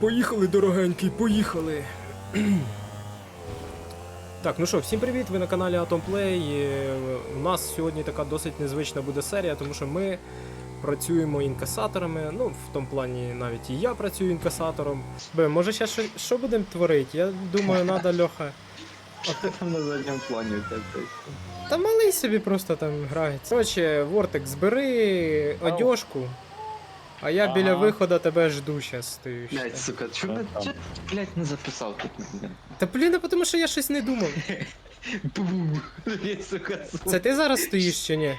Поїхали, дорогенький, поїхали. Так, ну що, всім привіт, ви на каналі Atom Play. Е, У нас сьогодні така досить незвична буде серія, тому що ми працюємо інкасаторами. Ну, в тому плані навіть і я працюю інкасатором. Бе, може ще що, що будемо творити? Я думаю, надо Льоха. А ти там на задньому плані у тебе. Та малий собі просто там грається. Коротше, Вортик, збери Ау. одежку, а я біля Ага. виходу тебе жду щас стою. ще. Блять, сука, чо Що ти, чо ти, блять, не записав тут, блін? Та блін, а тому що я щось не думав. Бум. Сука, сука. Це ти зараз стоїш чи ні?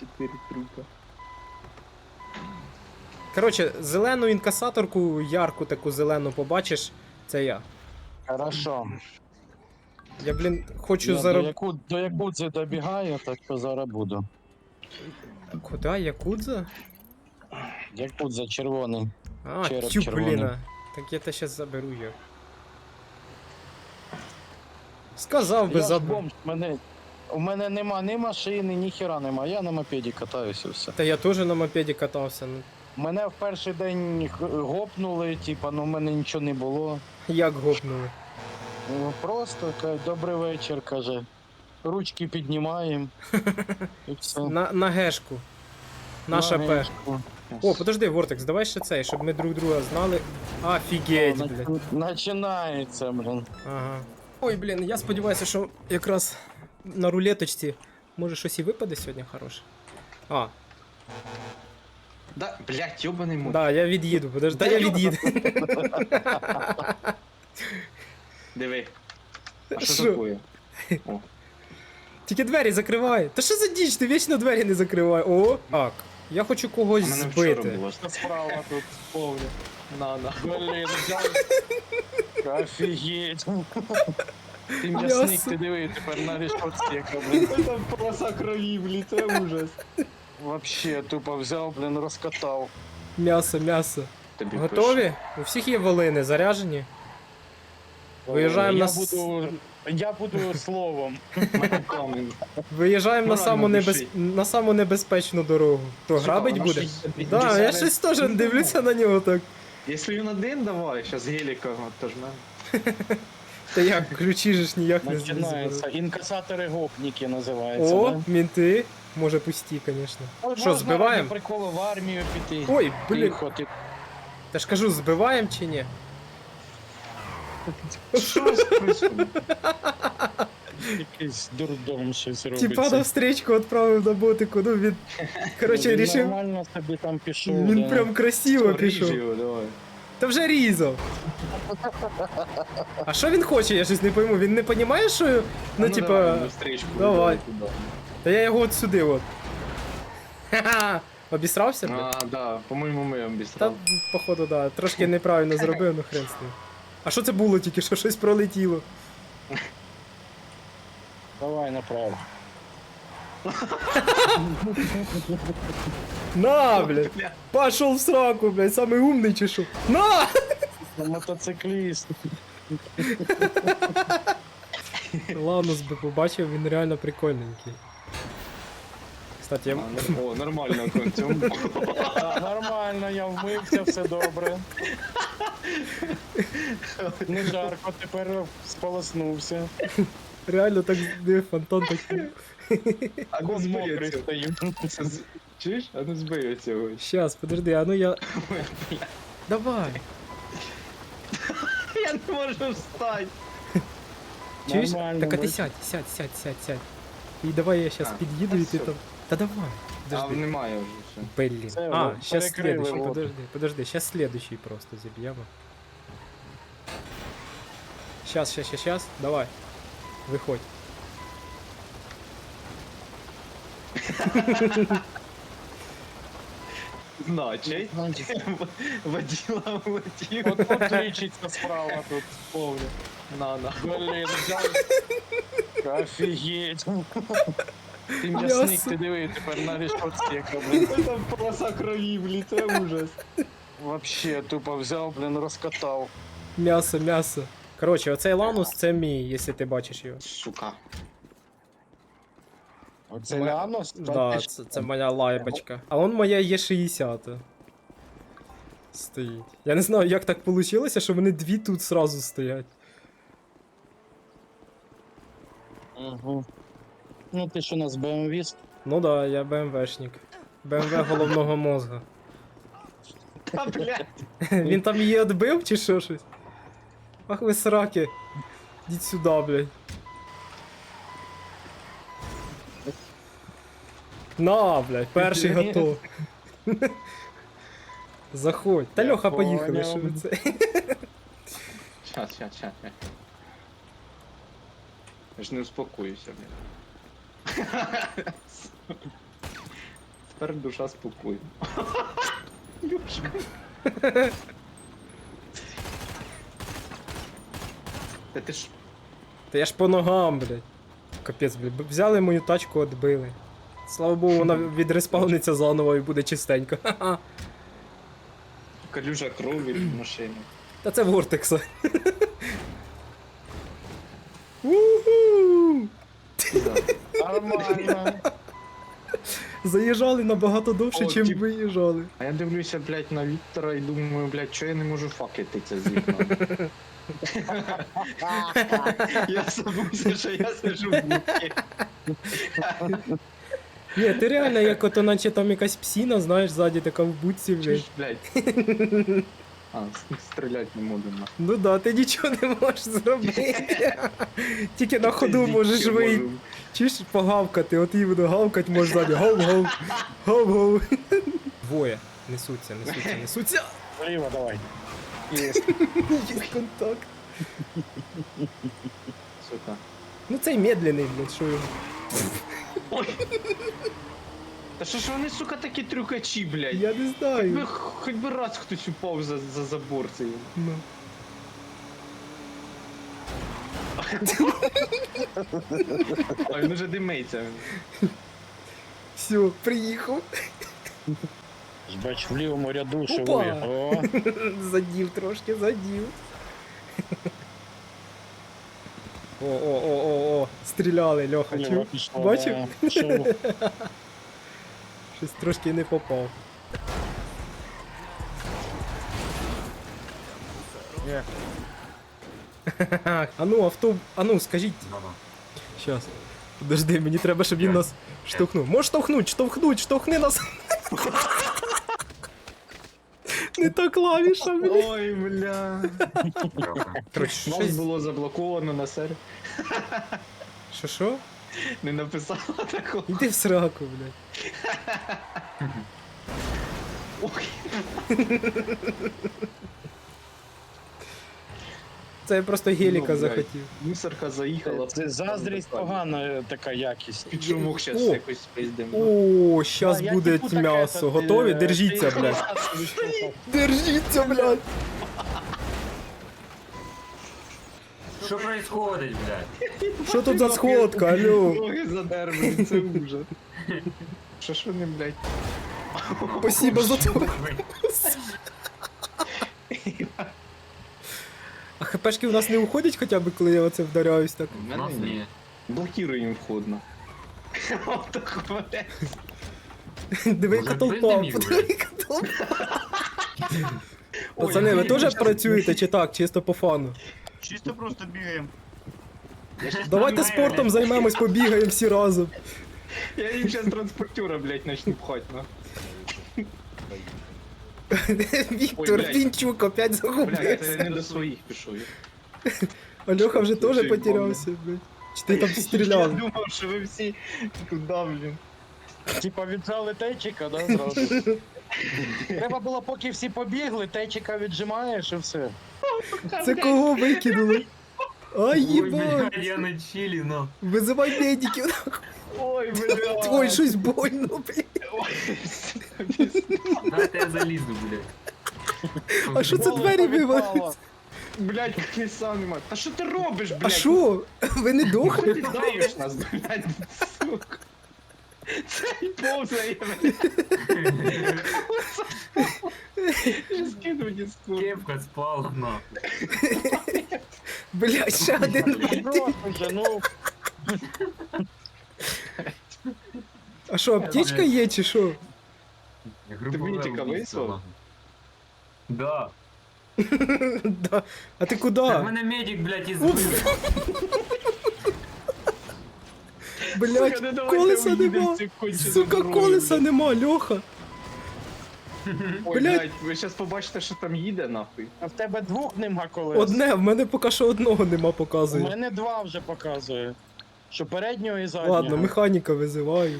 Чотири трупа. Коротше, зелену інкасаторку, ярку таку зелену побачиш, це я. Хорошо. Я, блін, хочу Я до, яку, до якудзи добігаю, так то зараз буду. Куди? Якудза? Якудза червоний. А, Череп тю, червоний. блін. Так я те щас заберу його. Сказав би Я бомж, мене, у мене нема ні машини, ні хіра нема. Я на мопеді катаюся все. Та я теж на мопеді катався. Ну, Мене в перший день гопнули, типа, ну в мене нічого не було. як гопнули. Ну, Просто каже, добрий вечір, каже. Ручки піднімаємо. І все. На, на гешку. Наша На П. гешку. О, подожди, Вортекс, давай ще цей, щоб ми друг друга знали. Офігеть, О, блядь. на- Починається, блін. Ага. Ой, блін, я сподіваюся, що якраз на рулеточці може щось і випаде сьогодні хороше. А, Да, блять, йобаний муть. да, я від'їду, подожди, та я від'їду. Диви. А що Що? такое? Тільки двері закривай. Та що за діч, ти вічно двері не закривай. О, так. Я хочу когось мене вчора збити. було. Що справа тут повні. На, на. Блін, взяв. Офігеть. Ти М'ясо. м'ясник, ти диви, тепер на рішоцтека, блін. Там полоса крові, блін, це ужас. Вообще, тупо взяв, блін, розкатав. М'ясо, м'ясо. Тобі Готові? У всіх є волини, заряжені. Виїжджаємо я на с- буду, я буду словом. пишу. Виїжджаємо на Морально саму, небез... на саму небезпечну дорогу. То грабить буде? Да, я щось теж дивлюся на нього так. Якщо він один, давай, зараз геліка, то ж мене. Та як, ключі ж ніяк не Починається. зберуть. Інкасатори гопніки називається. О, да? мінти. Може пусті, звісно. От Що, можна збиваємо? приколу в армію піти. Ой, блін. Тихо, ти Та ж кажу, збиваємо чи ні? Що якийсь дурдом щось робиться. Тіпа на встречку відправив на ботику, ну він. Коротше, Він рішив. Нормально собі там пішов. Він да. прям красиво Ріж пішов. його, давай. Та вже різав. А що він хоче, я щось не пойму. Він не розуміє, що. Ну, давай, типа. на встречку, давай. туди. Та я його от сюди от. Ха-ха! Обісрався? блядь? А, да, по-моєму, ми Та, обістрав. походу, да. Трошки неправильно зробив, ну хрен з ним. А що це було тільки, що щось пролетіло? Давай направо. На, блядь! Пошел в сраку, блядь, самый умный чи що? На! Мотоцикліст. Ланус би побачив, він реально прикольненький. Кстати, я... О, нормально. Та, Нормально, я вмився, все добре. Не жарко, тепер сполоснувся. реально так не фонтан такий. А збий мокрий оцього. стою. Чуєш? А ну збий оцього. Щас, подожди, а ну я. Давай. Я не можу встати. Чуєш? Нормально, Так а ти сядь, сядь, сядь, сядь, сядь. І давай я щас А, під'їду та і ти там. Та давай. А Подожди. немає вже все. Блін. Це А, ви щас перекрили следующий, воду. подожди, подожди, щас следующий просто зіб'ємо. Щас, щас, щас, щас, давай. Виходь. Значить, воділа влетів. От от лічиться справа тут повні. На, на. Блін, взяв. Офігеть. Ти М'ясо. м'ясник, ти диви, тепер на рішоцтека, блін. Там полоса крові, блін, це ужас. Вообще, тупо взяв, блін, розкатав. М'ясо, м'ясо. Коротше, оцей ланус це мій, якщо ти бачиш його. Сука. Оце Ми- Лянос? Да, це, це моя лайбочка. А он моя є 60. Стоїть. Я не знаю, як так вийшло, що вони дві тут сразу стоять. Угу. Ну ти що у нас БМВіст? Ну да, я БМВшник. БМВ головного мозга. Та, блядь. Він там її відбив чи що щось? Ах ви сраки. Ідіть сюди, блядь. На, блядь, перший готов. Заходь. Та Я Льоха, поїхали, поняв. що ви це. Щас, щас, щас. щас. Я ж не успокоюся, блядь. Тепер душа спокійна. Люшка. Та ти ж Та я ж по ногам, блядь. Капець, блядь. Взяли мою тачку, відбили. Слава Богу, вона відреспавниться заново і буде чистенько. Ха-ха. калюжа крові в машині. Та це Вортекса. Уху! Нормально. Заїжджали набагато довше, О, чим тип- виїжджали. А я дивлюся, блядь, на Віктора і думаю, блядь, чого я не можу факити це з вікна. Я забувся, що я сижу в будці. Ні, ти реально як ото наче там якась псіна, знаєш, ззаді така в будці, Чуєш, блядь. блядь? А, стріляти не можемо. Ну да, ти нічого не можеш зробити. Тільки на ходу можеш вийти. Чуєш погавкати, от іменно гавкать можеш ззаді. Гав-гав. Гав-гав. Двоє. Несуться, несуться, несуться. Вліво давай. Є контакт. Сука. Ну цей медленний, блядь, що його. Та що ж вони, сука, такі трюкачі, блядь? Я не знаю. хоч би раз хтось упав за, за забор цей. Ну. А він уже димиться. Все, приїхав. Ж Бач, в лівому ряду шивує. О, Задів трошки, задів. О, о, о, о, о, стріляли, Льоха, чув? пішло. Бачив? Щось трошки не попав. Є. А ну, авто. А ну, скажіть. Щас. Подожди, мені треба, щоб він нас штовхнув. Можеш штовхнуть, штовхнуть, штовхни нас. Не та клавіша, блін. Ой, бля. Короче, Нас щось... було заблоковано на сервері. Що, що? Не написала такого. Іди в сраку, блядь. Ой. Це я просто геліка Ну, блядь. захотів. Мусорка заїхала. Це заздрість погана така якість. І чому щас О. якось спиздимо? О, щас буде м'ясо. Готові? е, Держіться, блядь. Держіться, блядь. Что происходит, блядь? Що тут за сходка, алло? Ноги задерли, це ужас. Що ж вони, блядь? Спасибо за то. А хпшки у нас не уходять хоча б, коли я оце вдаряюсь так. У нас ні. не. Блокируємо входно. Отак, блядь. Диви, Може, яка толпа. Диви, блядь? яка толпа. Пацани, ви теж працюєте чи так, чисто по фану? Чисто просто бігаємо. Давайте спортом займемось, побігаємо всі разом. Я їм зараз транспортера, блядь, начну пхать, на. Віктор блядь. Пінчук опять Бля, це я не загубився. до своїх пішов. Альоха вже теж потерявся, блядь. Чи ти там Я стріляв? думав, що ви всі куди, блін. Типа віджали тейчика, да, зразу. Треба було, поки всі побігли, тейчика віджимаєш і все. Це кого викинули? Ай, Ой, їбать! блядь, я на чили, но. Визивай медиків. Ой, бля. Твой щось больно, блядь. Ой, Дайте я залізу, блядь. А що це Голову двері повідпало. вивалюються? Блядь, колеса нема. Та що ти робиш, блядь? А що? Ви не дохли? Ти давиш нас, блядь, сука. Цей повзає, блядь. Скину дискурс. Кепка спала, на. Блядь, ще один. Просто вже, ну, А що, аптечка є чи що? Грубо Ти Вінтика убийство, вислав? нахуй. Да. Да. А ти куди? Так мене медик, блядь, і збив. Блять, колеса нема. Сука, колеса нема, Льоха. Ой, блядь. блядь, ви зараз побачите, що там їде нахуй. А в тебе двох нема колес. Одне, в мене поки що одного нема У показує. мене два вже показує. Що переднього і заднього. Ладно, механіка визиваю.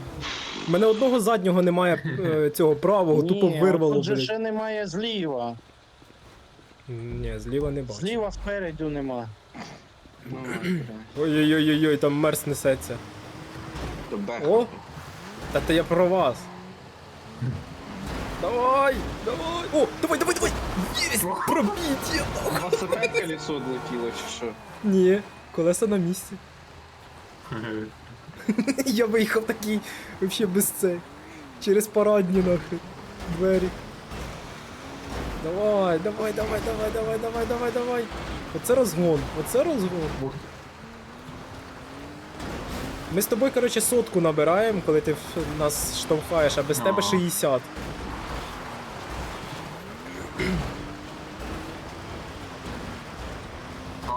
У мене одного заднього немає е, цього правого, тупо вирвало, Тут же блядь. ще немає зліва. Ні, зліва не бачу. Зліва спереду нема. Ну, Ой-ой-ой, там мерс несеться. То бех. О! Та то я про вас. Давай! Давай! О, давай, давай, давай! Єсть! Пробіть! я У вас опять колесо отлетіло, чи що? Ні, колеса на місці. Я виїхав такий, вообще без цей. Через парадні нахуй. Двері. Давай, давай, давай, давай, давай, давай, давай, давай. Оце розгон, оце розгон. Ух. Ми з тобою, коротше, сотку набираємо, коли ти нас штовхаєш, а без Ну. тебе 60.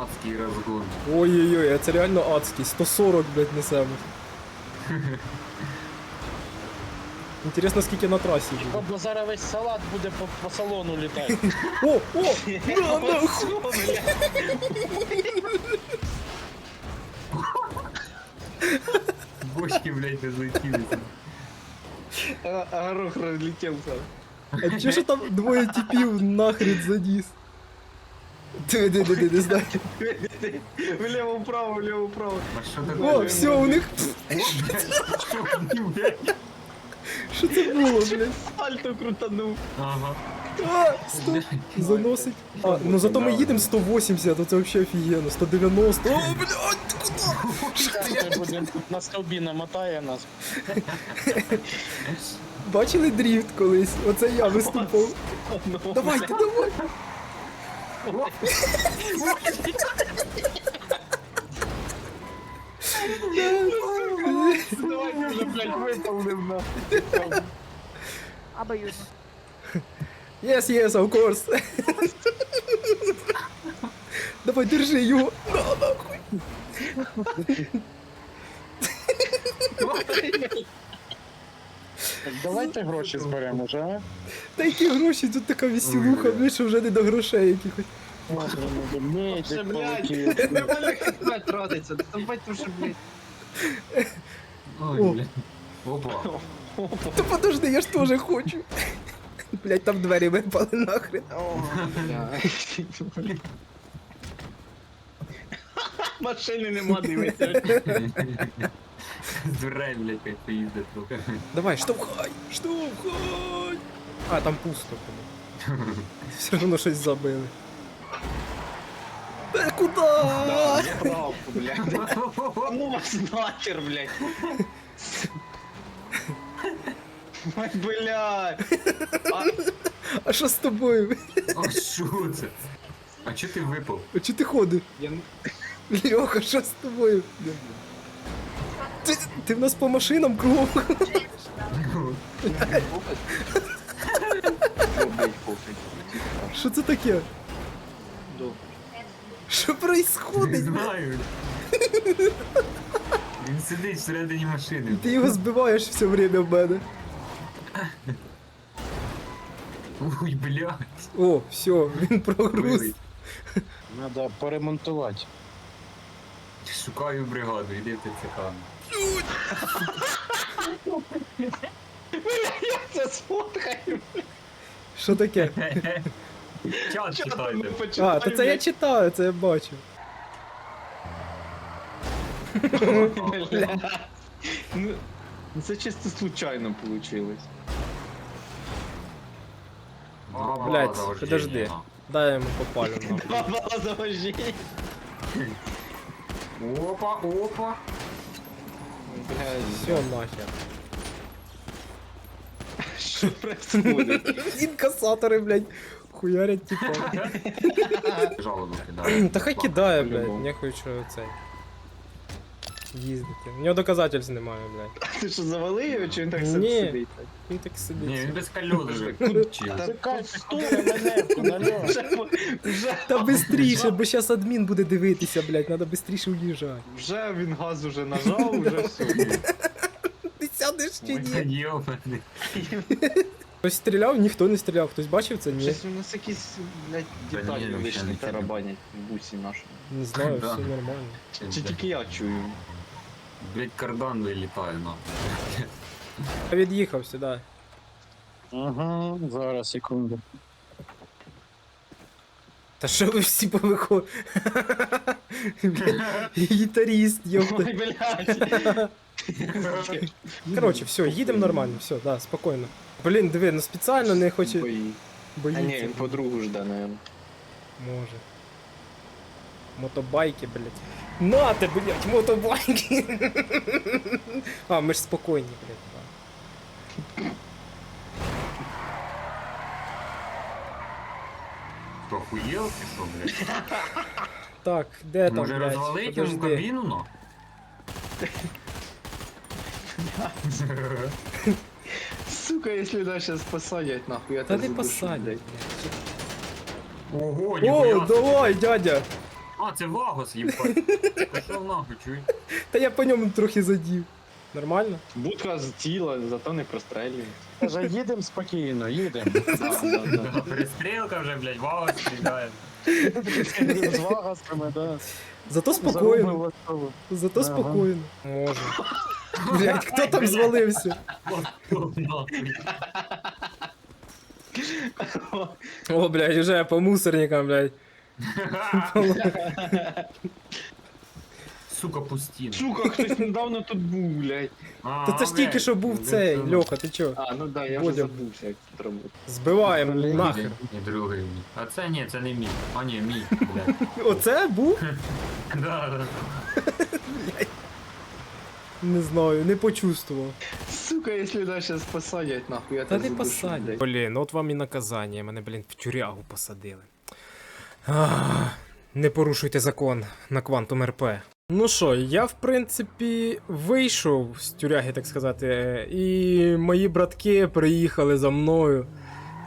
Адський розгон. Ой-ой-ой, а це реально адський. 140, блядь, несемо. Інтересно, скільки на трасі буде. Бо зараз весь салат буде по, по салону літати. О, о! На, нахуй! Бочки, блядь, розлетілися. А, а горох розлетівся. А чо ж там двоє типів нахрен заніс? Диви, диви, диви, не знаю. Вліво, вправо, вліво, вправо. А що таке? О, все, у них. О, блядь, що вони, блядь? Що це було, блядь? Сальто крутанув. Ага. А, стоп. Заносить. А, ну зато ми їдемо 180, то це взагалі офігенно. 190. О, блядь? Це буде на стовбі намотає нас. Бачили дріфт колись? Оце я виступав. Давайте, давай. Давайте вже, блядь, нахуй. Обоюдно. Yes, yes, of course. Давай, держи його. На, нахуй. Так, давайте гроші зберемо вже, а? Та які гроші, тут така веселуха, блядь, що вже не до грошей якихось. Ще, ти блядь, полетів. не мене хитмет родиться. Давайте вже, блядь. Ой, блядь. Опа. Та подожди, я ж теж хочу. Блять, там двері випали нахрен. О, блядь. Машини нема дивиться. З дверей, блядь, як поїздить трохи. Давай, штовхай, штовхай. А, там пусто. Все одно щось забили. Та куди? Да, справку, блядь. Ну вас нахер, блядь. Ой, блядь. А, А що з тобою? А що це? А чо ти випав? А чи ти ходиш? я... Льоха, що з тобою? Ти, ти в нас по машинам кругом. Що це таке? Що Не происходить? знаю. Він сидить всередині машини. Ти його збиваєш все время в мене. Ой, блядь. О, все, він прогруз. Вилить. Треба поремонтувати. Шукаю бригаду, іди в ТЦК. Це сфоткаю. Що таке? Чат Що читайте. А, то це я читаю, це я бачу. Ну, ну, це чисто случайно получилось. За вождіння. подожди. Дай я йому попалю нахуй. Два бала за вождіння. Опа, опа. Блядь, Все нахер. що происходит? Інкасатори, блядь, хуярять типа. Жалобу кидаю. Та хай кидає, блядь, По-любому. цель. цей. Їздити. У нього доказательств немає, блядь. Ти що завали його, чи він так Ні. сидить? Він так сидить. Ні, він без. Чекай, нальо. Вже, вже, Та бистріше, бо зараз адмін буде дивитися, блядь, треба бистріше уїжджати. вже він газ уже нажав, вже все. Ти сядеш чи ні? йобаний. Хтось стріляв, ніхто не стріляв. Хтось бачив це? Ні. Щось у нас якісь, блядь, Та ні, деталі вийшли не тарабанять в бусі нашому. Не знаю, Да. все нормально. Чи тільки я чую? Блять, кардан вилітає, нахуй. Я від'їхав сюди. Ага, зараз, секунду. Та що ви всі повиходили? Гітаріст, йопта. Ой, блядь. Коротше, все, їдемо нормально, все, да, спокійно. Блін, диви, ну спеціально не хоче Бої. А ні, боїться. він подругу жде, наверное. Може. Мотобайки, блядь. Нате, блядь, мотобайки. А, ми ж спокійні, блядь. да. Що, охуєл чи що, блядь? Так, де там, Може блядь? розвалить йому Подожди. кабіну, ну? Сука, если нас сейчас посадять, нахуй, я Та тебе не задушу, посадять, блядь. блядь. Ого, О, ніхуя. давай, дядя! А, це Вагос, їбать. Пішов нахуй, чуй. Та я по ньому трохи задів. Нормально? Будка з тіла, зато не прострелює. Каже, їдемо спокійно, їдемо. Да, да, да. Да, Перестрілка вже, блядь, Вагос стріляє. З вагасами, да. Зато спокійно. Зато Ага. спокійно. Може. Блять, хто там звалився? От, нахуй. О, блядь, уже по мусорникам, блядь. Сука, пустіна. Сука, хтось недавно тут був, блядь. Та це ж тільки що був цей, це- Льоха, ти чо? А, ну да, я вже забувся, як тут робити. Збиваємо нахер. І другий мій. А це ні, це не мій. А ні, мій, блядь. Оце був? Да, да. Не знаю, не почувствував. Сука, если нас сейчас посадять, нахуй, я Та тебе не посадять. Блін, от вам і наказання, мене, блін, в тюрягу посадили. Ах, не порушуйте закон на квантум РП. Ну що, я в принципі вийшов з тюряги, так сказати, і мої братки приїхали за мною.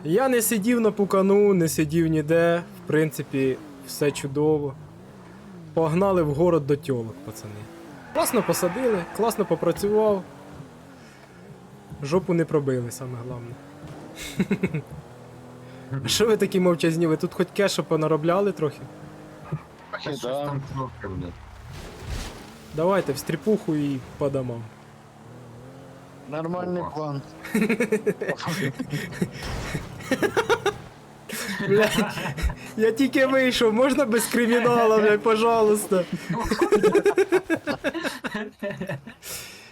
Я не сидів на пукану, не сидів ніде. В принципі, все чудово. Погнали в город до тьолок, пацани. Класно посадили, класно попрацював. Жопу не пробили, саме головне. А Що ви такі мовчазні? Ви тут хоч кешу понаробляли трохи? Та щось Да. там трохи, блядь. Давайте в стріпуху і по домам. Нормальний Опа. план. Блядь, я тільки вийшов, можна без кримінала, блядь, пожалуйста.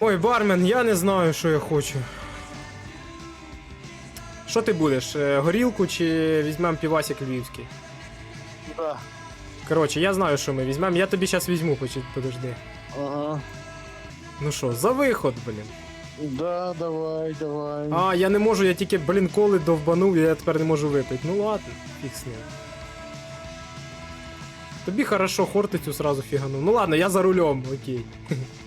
Ой, бармен, я не знаю, що я хочу. Що ти будеш? е, Горілку чи візьмемо півасик львівський? Да. Коротше, я знаю, що ми візьмемо. Я тобі зараз візьму, подожди. Ага. Ну що, за виход, блін. Да, давай, давай. А, я не можу, я тільки, блін, коли довбанув, я тепер не можу випити. Ну ладно, фіг з ним. Тобі хорошо, хортицю сразу фігану. Ну ладно, я за рулем, окей.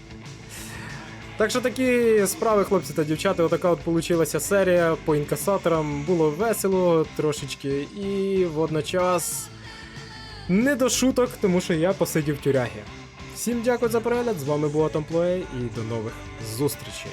Так що такі справи, хлопці та дівчата, отака от получилася серія по інкасаторам. Було весело трошечки і водночас не до шуток, тому що я посидів в тюрягі. Всім дякую за перегляд, з вами був Атомплей і до нових зустрічей.